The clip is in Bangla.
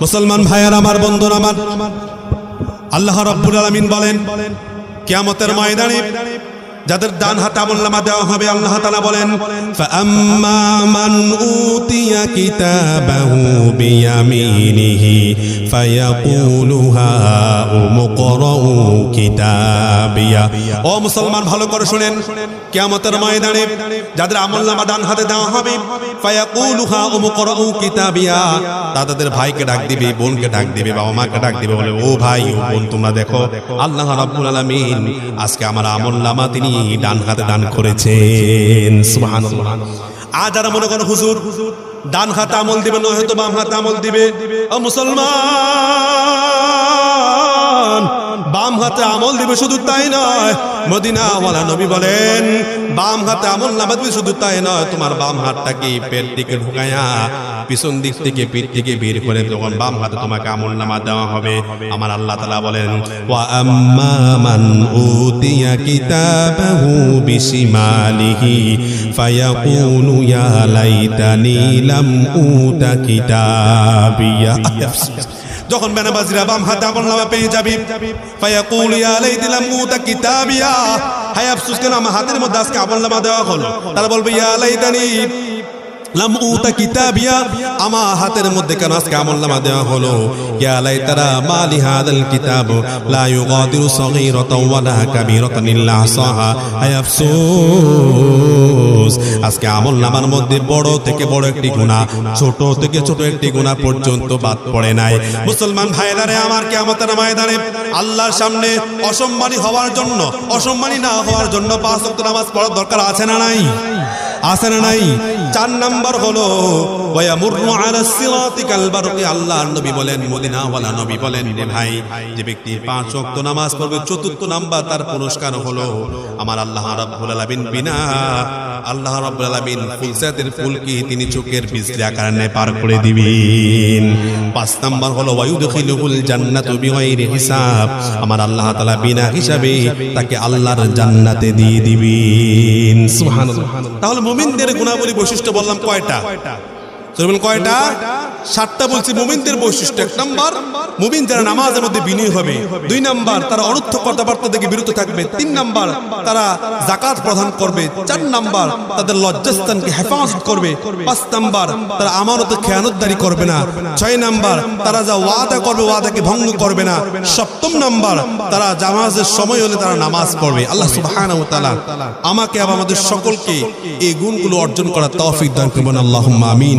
মুসলমান ভাইয়ার আমার বন্ধুরা আমার আল্লাহ রব্বুল আলমিন বলেন কেমতের ময়দানে যাদের ডান হাতে আমলনামা দেওয়া হবে, আল্লাহ তাআলা বলেন হাতে দেওয়া হবে তাদের ভাইকে ডাক দিবে, বোনকে ডাক দিবে, বাবা মাকে ডাক দিবে, বলে, ও ভাই, ও বোন, তোমরা দেখো, আল্লাহ রাব্বুল আলামিন, আজকে আমার আমলনামা তিনি ডান হাতে দান করেছেন। আজ যারা মনে করেন, হুজুর, ডান হাতে আমল দিবে, নয় হয়তো বাম হাতে আমল দিবে। ও মুসলমান! বাম হাতে আমল দিবে শুধু তাই নয়। মদিনা ওয়ালা নবী বলেন, বাম হাতে আমল নামা দিবে শুধু তাই নয়, তোমার বাম হাতটাকে পেট দিকে ঢুকায়া, পিছন দিক থেকে পিঠ থেকে বের করে যখন বাম হাতে তোমাকে আমল নামা দেওয়া হবে, আমার আল্লাহ তালা বলেন, ওয়া আম্মা মান উতিয়া কিতাবিয়া। যখন বেনাবাজিরা বাম হাতে আমল নামা পেয়ে যাবি, ফায়াকুলু ইয়া লাইতালাম উতা কিতাবিয়া। হায় আফসোস, কেন আমার হাতের মধ্যে আজকে আমল নামা দেওয়া হলো? তারা বলবে, ইয়া লাইতানি, লাম আমার হাতের মধ্যে কেন আজকে দেওয়া হলো? ইয়া কিতাব আজকে আমল নামার মধ্যে বড় থেকে বড় একটি গুনাহ, ছোট থেকে ছোট একটি গুনাহ পর্যন্ত বাদ পড়ে নাই। মুসলমান ভাইরারে আমার কিয়ামতের ময়দানে আল্লাহর সামনে অসম্মানী হওয়ার জন্য, অসম্মানী না হওয়ার জন্য পাঁচ ওয়াক্ত নামাজ পড়ার দরকার আছে না নাই? আছে না নাই? চার নাম্বার হলো ওয়ায়ামুরু আলা সিরাতি কাল বারকি, আল্লাহর নবী বলেন পাঁচ নামাজ পড়বে, চতুর্থ নাম্বার তার আমার আল্লাহ বিনা আল্লাহ রাব্বুল ফুলকি তিনি চোখের পিছলে কারণে পার করে দিবেন। পাঁচ নাম্বার হলো, ওয়ায়ুদখিলুহুল জান্নাতু হিসাব। আমার আল্লাহ তালা বিনা হিসাবে তাকে আল্লাহর জান্নাতে দিয়ে দিবেন। তাহলে মুমিনদের গুণাবলী বৈশিষ্ট্য বললাম কয়টা? বলবেন কয়টা? সাতটা বলছি মুমিনদের বৈশিষ্ট্য। এক নাম্বার, মুমিন যারা নামাজের মধ্যে বিনয় হবে। দুই তারা অনর্থ কথাবার্তা থেকে বিরত থাকবে। তিন তারা জাকাত প্রদান করবে। চার তাদের লজ্জাস্থানকে হেফাজত করবে। পাঁচ তারা আমানত খেয়ানতদারি করবে না। ছয় তারা যা ওয়াদা করবে ওয়াদাকে ভঙ্গ করবে না। সপ্তম নাম্বার, তারা জামাজের সময় হলে তারা নামাজ পড়বে। আল্লাহ আমাকে এবং আমাদের সকলকে এই গুণগুলো অর্জন করার তৌফিক দান করবেন আল্লাহুম্মা আমিন।